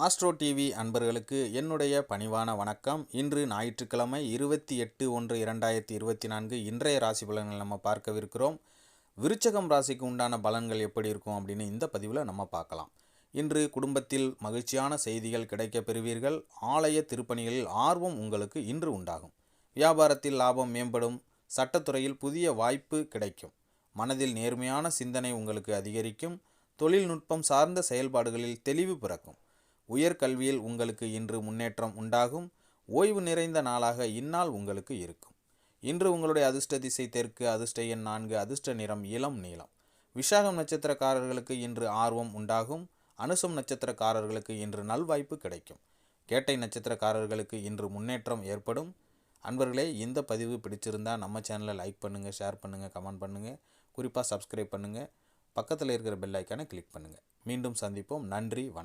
Astro TV அன்பர்களுக்கு என்னுடைய பணிவான வணக்கம். இன்று ஞாயிற்றுக்கிழமை இருபத்தி எட்டு ஒன்று இரண்டாயிரத்தி இருபத்தி நான்கு இன்றைய ராசி பலன்கள் நம்ம பார்க்கவிருக்கிறோம். விருச்சகம் ராசிக்கு உண்டான பலன்கள் எப்படி இருக்கும் அப்படின்னு இந்த பதிவில் நம்ம பார்க்கலாம். இன்று குடும்பத்தில் மகிழ்ச்சியான செய்திகள் கிடைக்கப் பெறுவீர்கள். ஆலய திருப்பணிகளில் ஆர்வம் உங்களுக்கு இன்று உண்டாகும். வியாபாரத்தில் லாபம் மேம்படும். சட்டத்துறையில் புதிய வாய்ப்பு கிடைக்கும். மனதில் நேர்மையான சிந்தனை உங்களுக்கு அதிகரிக்கும். தொழில்நுட்பம் சார்ந்த செயல்பாடுகளில் தெளிவு பிறக்கும். உயர்கல்வியில் உங்களுக்கு இன்று முன்னேற்றம் உண்டாகும். ஓய்வு நிறைந்த நாளாக இந்நாள் உங்களுக்கு இருக்கும். இன்று உங்களுடைய அதிர்ஷ்ட திசை தெற்கு அதிர்ஷ்ட எண் நான்கு அதிர்ஷ்ட நிறம் இளம் நீளம். விஷாகம் நட்சத்திரக்காரர்களுக்கு இன்று ஆர்வம் உண்டாகும். அனுசம் நட்சத்திரக்காரர்களுக்கு இன்று நல்வாய்ப்பு கிடைக்கும். கேட்டை நட்சத்திரக்காரர்களுக்கு இன்று முன்னேற்றம் ஏற்படும். அன்பர்களே இந்த பதிவு பிடிச்சிருந்தா நம்ம சேனலை லைக் பண்ணுங்கள் ஷேர் பண்ணுங்கள் கமெண்ட் பண்ணுங்கள் குறிப்பாக சப்ஸ்கிரைப் பண்ணுங்கள் பக்கத்தில் இருக்கிற பெல் ஐக்கானை கிளிக் பண்ணுங்கள் மீண்டும் சந்திப்போம். நன்றி வணக்கம்.